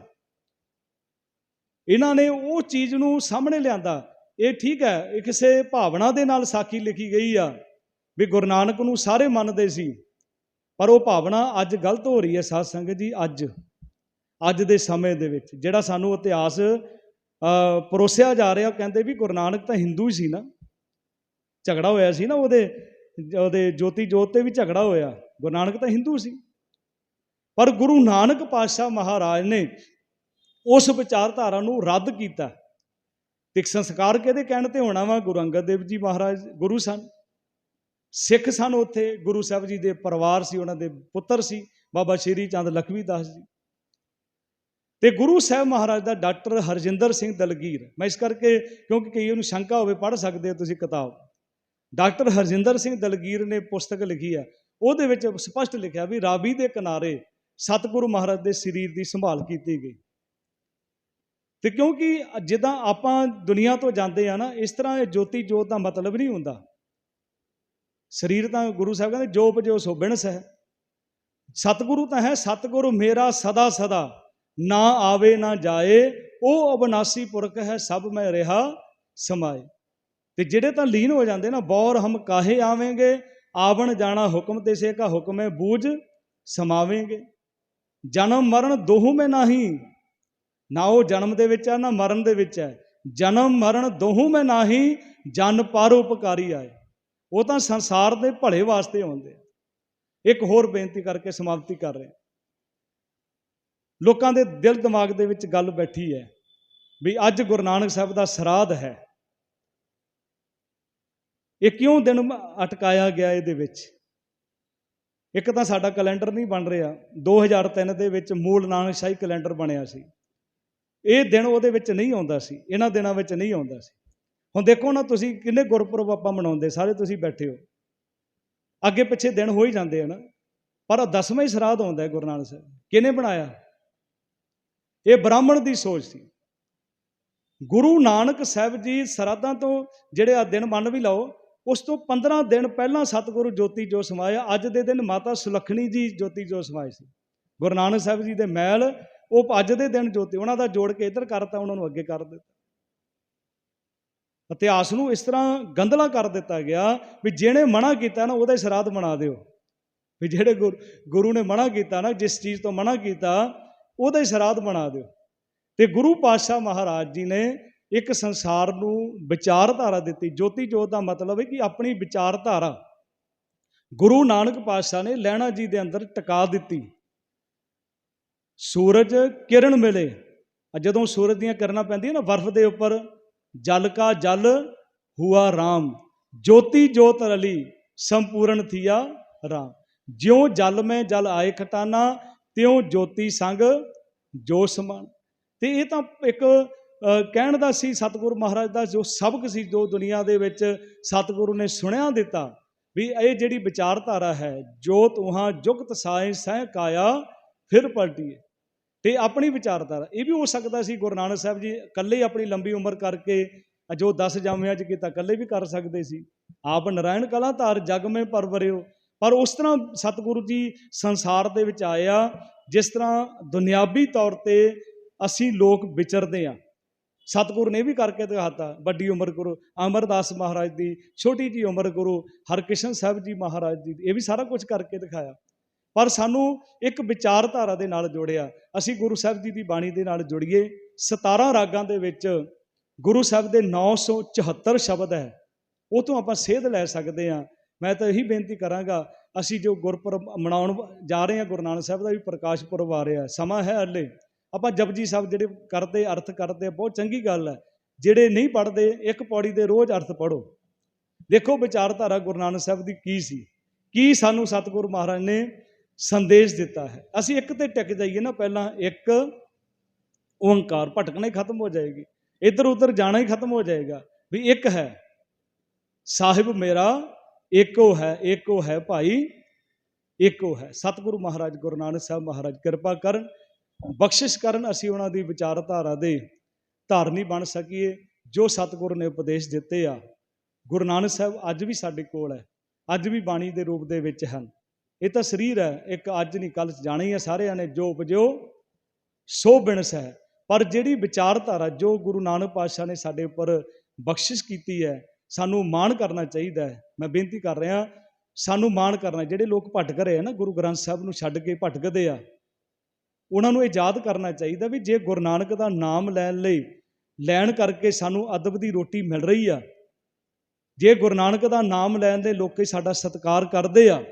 ਇਹਨਾਂ ਨੇ ਉਹ ਚੀਜ਼ ਨੂੰ ਸਾਹਮਣੇ ਲਿਆਂਦਾ। ਇਹ ਠੀਕ ਹੈ, ਇਹ ਕਿਸੇ ਭਾਵਨਾ ਦੇ ਨਾਲ ਸਾਖੀ ਲਿਖੀ ਗਈ ਆ ਵੀ ਗੁਰੂ ਨਾਨਕ ਨੂੰ ਸਾਰੇ ਮੰਨਦੇ ਸੀ। ਪਰ ਉਹ ਭਾਵਨਾ ਅੱਜ ਗਲਤ ਹੋ ਰਹੀ ਹੈ, ਸਾਧ ਸੰਗਤ ਜੀ, ਅੱਜ। ਅੱਜ ਦੇ ਸਮੇਂ ਦੇ ਵਿੱਚ, ਜਿਹੜਾ ਸਾਨੂੰ ਇਤਿਹਾਸ ਪਰੋਸਿਆ ਜਾ ਰਿਹਾ, ਉਹ ਕਹਿੰਦੇ ਵੀ ਗੁਰੂ ਨਾਨਕ ਤਾਂ ਹਿੰਦੂ ਹੀ ਸੀ ਨਾ। ਝਗੜਾ ਹੋਇਆ ਸੀ ਨਾ ਉਹਦੇ ਉਹਦੇ ਜੋਤੀ ਜੋਤ ਤੇ ਵੀ ਝਗੜਾ ਹੋਇਆ। ਗੁਰੂ ਨਾਨਕ ਤਾਂ ਹਿੰਦੂ ਸੀ। ਪਰ ਗੁਰੂ ਨਾਨਕ ਪਾਤਸ਼ਾਹ ਮਹਾਰਾਜ ਨੇ ਉਸ ਵਿਚਾਰਧਾਰਾ ਨੂੰ ਰੱਦ ਕੀਤਾ। ਤੇ ਸੰਸਕਾਰ ਕਿਹਦੇ ਕਹਿਣ ਤੇ ਹੋਣਾ ਵਾ? ਗੁਰੂ ਅੰਗਦ ਦੇਵ ਜੀ ਮਹਾਰਾਜ ਗੁਰੂ ਸਨ। ਸਿੱਖ ਸਨ ਉੱਥੇ। ਗੁਰੂ ਸਾਹਿਬ ਜੀ ਦੇ ਪਰਿਵਾਰ ਸੀ, ਉਹਨਾਂ ਦੇ ਪੁੱਤਰ ਸੀ। ਬਾਬਾ ਸ਼੍ਰੀ ਚੰਦ ਲਖਵੀ ਦਾਸ ਜੀ। ਤੇ ਗੁਰੂ ਸਾਹਿਬ ਮਹਾਰਾਜ ਦਾ ਡਾਕਟਰ ਹਰਜਿੰਦਰ ਸਿੰਘ ਦਲਗੀਰ, ਮੈਂ ਇਸ ਕਰਕੇ ਕਿਉਂਕਿ ਕਈ ਨੂੰ ਸ਼ੰਕਾ ਹੋਵੇ, ਪੜ੍ਹ ਸਕਦੇ ਹੋ ਤੁਸੀਂ ਕਿਤਾਬ। ਡਾਕਟਰ ਹਰਜਿੰਦਰ ਸਿੰਘ ਦਲਗੀਰ ਨੇ ਪੁਸਤਕ ਲਿਖੀ ਹੈ ਉਹਦੇ ਵਿੱਚ ਸਪਸ਼ਟ ਲਿਖਿਆ ਵੀ ਰਾਵੀ ਦੇ ਕਿਨਾਰੇ ਸਤਿਗੁਰੂ ਮਹਾਰਾਜ ਦੇ ਸਰੀਰ ਦੀ ਸੰਭਾਲ ਕੀਤੀ ਗਈ। ਤੇ ਕਿਉਂਕਿ ਜਿੱਦਾਂ ਆਪਾਂ ਦੁਨੀਆ ਤੋਂ ਜਾਂਦੇ ਆ ਨਾ, ਇਸ ਤਰ੍ਹਾਂ ਇਹ ਜੋਤੀ ਜੋਤ ਦਾ ਮਤਲਬ ਨਹੀਂ ਹੁੰਦਾ। ਸਰੀਰ ਤਾਂ ਗੁਰੂ ਸਾਹਿਬ ਕਹਿੰਦੇ, ਜੋ ਉਪਜੋ ਸੋ ਬਿਨਸ ਹੈ। ਸਤਿਗੁਰੂ ਤਾਂ ਹੈ, ਸਤਿਗੁਰੂ ਮੇਰਾ ਸਦਾ ਸਦਾ ਨਾ ਆਵੇ ਨਾ ਜਾਏ, ਉਹ ਅਬਨਾਸੀ ਪੁਰਖ ਹੈ, ਸਭ ਮੈਂ ਰਿਹਾ ਸਮਾਏ। ਤੇ ਜਿਹੜੇ ਤਾਂ ਲੀਨ ਹੋ ਜਾਂਦੇ ਨਾ, ਬੌਰ ਹਮ ਕਾਹੇ ਆਵੇਂਗੇ, ਆਵਣ ਜਾਣਾ ਹੁਕਮ ਤੇ ਸੇ ਕਾ ਹੁਕਮ ਬੂਝ ਸਮਾਵੇਂਗੇ। ਜਨਮ ਮਰਨ ਦੋਹੂ ਮੈਂ ਨਹੀਂ, ਨਾ ਉਹ ਜਨਮ ਦੇ ਵਿੱਚ ਹੈ, ਨਾ ਮਰਨ ਦੇ ਵਿੱਚ ਹੈ। ਜਨਮ ਮਰਨ ਦੋਹੂ ਮੈਂ ਨਹੀਂ, ਜਨ ਪਰ ਉਪਕਾਰੀ ਆਏ। ਉਹ ਤਾਂ ਸੰਸਾਰ ਦੇ ਭਲੇ ਵਾਸਤੇ ਆਉਂਦੇ ਇੱਕ ਹੋਰ ਬੇਨਤੀ ਕਰਕੇ ਸਮਾਪਤੀ ਕਰ ਰਹੇ। ਲੋਕਾਂ ਦੇ ਦਿਲ ਦਿਮਾਗ ਦੇ ਵਿੱਚ ਗੱਲ ਬੈਠੀ ਹੈ ਵੀ ਅੱਜ ਗੁਰੂ ਨਾਨਕ ਸਾਹਿਬ ਦਾ ਸਰਾਧ ਹੈ। ਇਹ ਕਿਉਂ ਦਿਨ ਅਟਕਾਇਆ ਗਿਆ ਇਹਦੇ ਵਿੱਚ? ਇੱਕ ਤਾਂ ਸਾਡਾ ਕੈਲੰਡਰ ਨਹੀਂ ਬਣ ਰਿਹਾ। 2003 ਦੇ ਵਿੱਚ ਮੂਲ ਨਾਨਕ ਸ਼ਾਹੀ ਕੈਲੰਡਰ ਬਣਿਆ ਸੀ। ਇਹ ਦਿਨ ਉਹਦੇ ਵਿੱਚ ਨਹੀਂ ਆਉਂਦਾ ਸੀ। ਇਹਨਾਂ ਦਿਨਾਂ ਵਿੱਚ ਨਹੀਂ ਆਉਂਦਾ ਸੀ। ਹੁਣ ਦੇਖੋ ਨਾ ਤੁਸੀਂ ਕਿੰਨੇ ਗੁਰਪੁਰਬ ਆਪਾਂ ਮਨਾਉਂਦੇ, ਸਾਰੇ ਤੁਸੀਂ ਬੈਠੇ ਹੋ। ਅੱਗੇ ਪਿੱਛੇ ਦਿਨ ਹੋ ਹੀ ਜਾਂਦੇ ਹਨ। ਪਰ ਦਸਵਾਂ ਹੀ ਸਰਾਧ ਆਉਂਦਾ ਹੈ ਗੁਰੂ ਨਾਨਕ ਸਾਹਿਬ। ਕਿਹਨੇ ਬਣਾਇਆ? ਇਹ ਬ੍ਰਾਹਮਣ ਦੀ ਸੋਚ ਸੀ। ਗੁਰੂ ਨਾਨਕ ਸਾਹਿਬ ਜੀ ਸਰਾਧਾਂ ਤੋਂ ਜਿਹੜੇ ਆ ਦਿਨ ਮੰਨ ਵੀ ਲਓ, ਉਸ ਤੋਂ 15 ਦਿਨ ਪਹਿਲਾਂ ਸਤਿਗੁਰੂ ਜੋਤੀ ਜੋ ਸਮਾਇਆ ਅੱਜ ਦੇ ਦਿਨ ਮਾਤਾ ਸੁਲੱਖਣੀ ਜੀ ਜੋਤੀ ਜੋ ਸਮਾਏ ਸੀ। ਗੁਰੂ ਨਾਨਕ ਸਾਹਿਬ ਜੀ ਦੇ ਮਹਿਲ, ਉਹ ਅੱਜ ਦੇ ਦਿਨ ਜੋਤੀ, ਉਹਨਾਂ ਦਾ ਜੋੜ ਕੇ ਇੱਧਰ ਕਰਤਾ, ਉਹਨਾਂ ਨੂੰ ਅੱਗੇ ਕਰ ਦਿੱਤਾ। ਇਤਿਹਾਸ ਨੂੰ ਇਸ ਤਰ੍ਹਾਂ ਗੰਦਲਾ ਕਰ ਦਿੱਤਾ ਗਿਆ ਵੀ ਜਿਹਨੇ ਮਨਾ ਕੀਤਾ ਨਾ, ਉਹਦਾ ਹੀ ਸਰਾਧ ਬਣਾ ਦਿਓ। ਵੀ ਜਿਹੜੇ ਗੁਰ- ਗੁਰੂ ਨੇ ਮਨਾ ਕੀਤਾ ਨਾ, ਜਿਸ ਚੀਜ਼ ਤੋਂ ਮਨਾ ਕੀਤਾ ਉਹਦਾ ਹੀ ਸਰਾਧ ਬਣਾ ਦਿਓ। ਤੇ ਗੁਰੂ ਪਾਤਸ਼ਾਹ ਮਹਾਰਾਜ ਜੀ ਨੇ ਇੱਕ ਸੰਸਾਰ ਨੂੰ ਵਿਚਾਰਧਾਰਾ ਦਿੱਤੀ। ਜੋਤੀ ਜੋਤ ਦਾ ਮਤਲਬ ਹੈ ਕਿ ਆਪਣੀ ਵਿਚਾਰਧਾਰਾ ਗੁਰੂ ਨਾਨਕ ਪਾਤਸ਼ਾਹ ਨੇ ਲੈਣਾ ਜੀ ਦੇ ਅੰਦਰ ਟਿਕਾ ਦਿੱਤੀ। ਸੂਰਜ ਕਿਰਨ ਮਿਲੇ। ਜਦੋਂ ਸੂਰਜ ਦੀਆਂ ਕਿਰਨਾਂ ਪੈਂਦੀਆਂ ਨਾ, ਬਰਫ਼ ਦੇ ਉੱਪਰ, ਜਲ ਕਾ ਜਲ ਹੁਆ ਰਾਮ। ਜੋਤੀ ਜੋਤ ਰਲੀ, ਸੰਪੂਰਨ ਥੀਆ ਰਾਮ। ਜਿਉ ਜਲ ਮੈਂ ਜਲ ਆਏ ਖਟਾਨਾ ਤਿਉ ਜੋਤੀ ਸੰਗ ਜੋ ਸਮਾਨ। ਤੇ ਇਹ ਤਾਂ ਇੱਕ ਕਹਿਣ ਦਾ ਸੀ ਸਤਿਗੁਰੂ ਮਹਾਰਾਜ ਦਾ, ਜੋ ਸਬਕ ਸੀ, ਜੋ ਦੁਨੀਆ ਦੇ ਵਿੱਚ ਸਤਿਗੁਰੂ ਨੇ ਸੁਣਿਆ ਦਿੱਤਾ, ਵੀ ਇਹ ਜਿਹੜੀ ਵਿਚਾਰਧਾਰਾ ਹੈ, ਜੋ ਤੁਹਾਂ ਜੁਗਤ ਸਾਇ ਸਹਿ ਕਾਇਆ, ਫਿਰ ਪਲਟੀਏ। ਤੇ ਆਪਣੀ ਵਿਚਾਰਧਾਰਾ, ਇਹ ਵੀ ਹੋ ਸਕਦਾ ਸੀ ਗੁਰੂ ਨਾਨਕ ਸਾਹਿਬ ਜੀ ਇਕੱਲੇ ਆਪਣੀ ਲੰਬੀ ਉਮਰ ਕਰਕੇ, ਜੋ 10 ਜਾਮਿਆਂ ਚ ਕੀਤਾ, ਇਕੱਲੇ ਵੀ ਕਰ ਸਕਦੇ ਸੀ। ਆਪ ਨਰਾਇਣ ਕਲਾ ਧਾਰ ਜਗ ਮੈਂ ਪਰਵਰਿਓ ਪਰ ਉਸ ਤਰ੍ਹਾਂ ਸਤਿਗੁਰੂ ਜੀ ਸੰਸਾਰ ਦੇ ਵਿੱਚ ਆਏ ਆ, ਜਿਸ ਤਰ੍ਹਾਂ ਦੁਨਿਆਵੀ ਤੌਰ ਤੇ ਅਸੀਂ ਲੋਕ ਵਿਚਰਦੇ ਆ। ਸਤਿਗੁਰ ਨੇ ਇਹ ਵੀ ਕਰਕੇ ਦਿਖਾਤਾ, ਵੱਡੀ ਉਮਰ ਗੁਰੂ ਅਮਰਦਾਸ ਮਹਾਰਾਜ ਦੀ, ਛੋਟੀ ਜੀ ਉਮਰ ਗੁਰੂ ਹਰਕ੍ਰਿਸ਼ਨ ਸਾਹਿਬ ਜੀ ਮਹਾਰਾਜ ਜੀ, ਇਹ ਵੀ ਸਾਰਾ ਕੁਝ ਕਰਕੇ ਦਿਖਾਇਆ। ਪਰ ਸਾਨੂੰ ਇੱਕ ਵਿਚਾਰਧਾਰਾ ਦੇ ਨਾਲ ਜੋੜਿਆ, ਅਸੀਂ ਗੁਰੂ ਸਾਹਿਬ ਜੀ ਦੀ ਬਾਣੀ ਦੇ ਨਾਲ ਜੁੜੀਏ। 17 ਰਾਗਾਂ ਦੇ ਵਿੱਚ ਗੁਰੂ ਸਾਹਿਬ ਦੇ 974 ਸ਼ਬਦ ਹੈ, ਉਹ ਤੋਂ ਆਪਾਂ ਸੇਧ ਲੈ ਸਕਦੇ ਹਾਂ। ਮੈਂ ਤਾਂ ਇਹੀ ਬੇਨਤੀ ਕਰਾਂਗਾ, ਅਸੀਂ ਜੋ ਗੁਰਪੁਰਬ ਮਨਾਉਣ ਜਾ ਰਹੇ ਹਾਂ, ਗੁਰੂ ਨਾਨਕ ਸਾਹਿਬ ਦਾ ਵੀ ਪ੍ਰਕਾਸ਼ ਪੁਰਬ ਆ ਰਿਹਾ, ਸਮਾਂ ਹੈ ਹਲੇ। ਆਪਾਂ ਜਪਜੀ ਸਾਹਿਬ ਜਿਹੜੇ ਕਰਦੇ, ਅਰਥ ਕਰਦੇ, ਬਹੁਤ ਚੰਗੀ ਗੱਲ ਹੈ। ਜਿਹੜੇ ਨਹੀਂ ਪੜ੍ਹਦੇ, ਇੱਕ ਪੌੜੀ ਦੇ ਰੋਜ਼ ਅਰਥ ਪੜੋ ਦੇਖੋ ਵਿਚਾਰਧਾਰਾ ਗੁਰੂ ਨਾਨਕ ਸਾਹਿਬ ਦੀ ਕੀ ਸੀ? ਕੀ ਸਾਨੂੰ ਸਤਿਗੁਰੂ ਮਹਾਰਾਜ ਨੇ ਸੰਦੇਸ਼ ਦਿੱਤਾ ਹੈ? ਅਸੀਂ ਇੱਕ ਤੇ ਟਿਕ ਜਾਈਏ ਨਾ ਪਹਿਲਾਂ, ਇੱਕ ਓੰਕਾਰ, ਭਟਕਣਾ ਹੀ ਖਤਮ ਹੋ ਜਾਏਗੀ। ਇੱਧਰ ਉੱਧਰ ਜਾਣਾ ਹੀ ਖਤਮ ਹੋ ਜਾਏਗਾ। ਵੀ ਇੱਕ ਹੈ, ਸਾਹਿਬ ਮੇਰਾ ਏਕੋ ਹੈ ਏਕੋ ਹੈ ਭਾਈ ਏਕੋ ਹੈ। ਸਤਿਗੁਰੂ ਮਹਾਰਾਜ, ਗੁਰੂ ਨਾਨਕ ਸਾਹਿਬ ਮਹਾਰਾਜ, ਕਿਰਪਾ ਕਰਨ, ਬਖਸ਼ਿਸ਼ ਕਰਨ ਅਸੀਂ ਉਹਨਾਂ ਦੀ ਵਿਚਾਰਧਾਰਾ ਦੇ ਧਾਰਨੀ ਬਣ ਸਕੀਏ, ਜੋ ਸਤਿਗੁਰੂ ਨੇ ਉਪਦੇਸ਼ ਦਿੱਤੇ ਆ। ਗੁਰੂ ਨਾਨਕ ਸਾਹਿਬ ਅੱਜ ਵੀ ਸਾਡੇ ਕੋਲ ਹੈ, ਅੱਜ ਵੀ ਬਾਣੀ ਦੇ ਰੂਪ ਦੇ ਵਿੱਚ ਹਨ। ਇਹ ਤਾਂ ਸਰੀਰ ਹੈ, ਇੱਕ ਅੱਜ ਨਹੀਂ ਕੱਲ ਜਾਣਾ ਹੀ ਹੈ ਸਾਰਿਆਂ ਨੇ, ਜੋ ਉਪਜੋ ਸੋ ਬਿਨਸ ਹੈ। ਪਰ ਜਿਹੜੀ ਵਿਚਾਰਧਾਰਾ ਜੋ ਗੁਰੂ ਨਾਨਕ ਪਾਤਸ਼ਾਹ ਨੇ ਸਾਡੇ ਉੱਪਰ ਬਖਸ਼ਿਸ਼ ਕੀਤੀ ਹੈ ਸਾਨੂੰ ਮਾਣ ਕਰਨਾ ਚਾਹੀਦਾ ਹੈ। ਮੈਂ ਬੇਨਤੀ ਕਰ ਰਿਹਾ, ਸਾਨੂੰ ਮਾਣ ਕਰਨਾ, ਜਿਹੜੇ ਲੋਕ ਭਟਕ ਰਹੇ ਆ ਨਾ, ਗੁਰੂ ਗ੍ਰੰਥ ਸਾਹਿਬ ਨੂੰ ਛੱਡ ਕੇ ਭਟਕਦੇ ਆ, ਉਹਨਾਂ ਨੂੰ ਇਹ ਯਾਦ ਕਰਨਾ ਚਾਹੀਦਾ ਵੀ ਜੇ ਗੁਰੂ ਨਾਨਕ ਦਾ ਨਾਮ ਲੈਣ ਲਈ, ਲੈਣ ਕਰਕੇ ਸਾਨੂੰ ਅਦਬ ਦੀ ਰੋਟੀ ਮਿਲ ਰਹੀ ਆ, ਜੇ ਗੁਰੂ ਨਾਨਕ ਦਾ ਨਾਮ ਲੈਣ ਦੇ ਲੋਕੀ ਸਾਡਾ ਸਤਿਕਾਰ ਕਰਦੇ ਆ,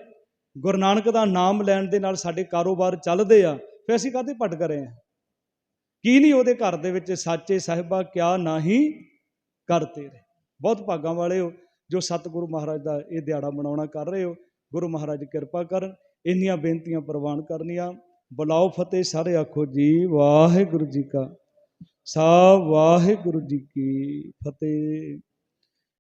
ਗੁਰੂ ਨਾਨਕ ਦਾ ਨਾਮ ਲੈਣ ਦੇ ਨਾਲ ਸਾਡੇ ਕਾਰੋਬਾਰ ਚੱਲਦੇ ਆ, ਫਿਰ ਅਸੀਂ ਕਾਹਦੇ ਭਟਕ ਰਹੇ ਆ? ਕੀ ਨਹੀਂ ਉਹਦੇ ਘਰ ਦੇ ਵਿੱਚ ਸਾਚੇ ਸਾਹਿਬਾ ਕਿਆ ਨਹੀਂ ਕਰਤੇ ਰਹੇ ਬਹੁਤ ਭਾਗਾਂ ਵਾਲੇ ਹੋ, ਜੋ ਸਤਿਗੁਰੂ ਮਹਾਰਾਜ ਦਾ ਇਹ ਦਿਹਾੜਾ ਮਨਾਉਣਾ ਕਰ ਰਹੇ ਹੋ, ਗੁਰੂ ਮਹਾਰਾਜ ਕਿਰਪਾ ਕਰਨ, ਇੰਨੀਆਂ ਬੇਨਤੀਆਂ ਪ੍ਰਵਾਨ ਕਰਨੀਆਂ। ਬੁਲਾਓ ਫਤਿਹ, ਸਾਰੇ ਆਖੋ ਜੀ, ਵਾਹਿਗੁਰੂ ਜੀ ਕਾ ਸਾ ਵਾਹਿਗੁਰੂ ਜੀ ਕੀ ਫਤਿਹ।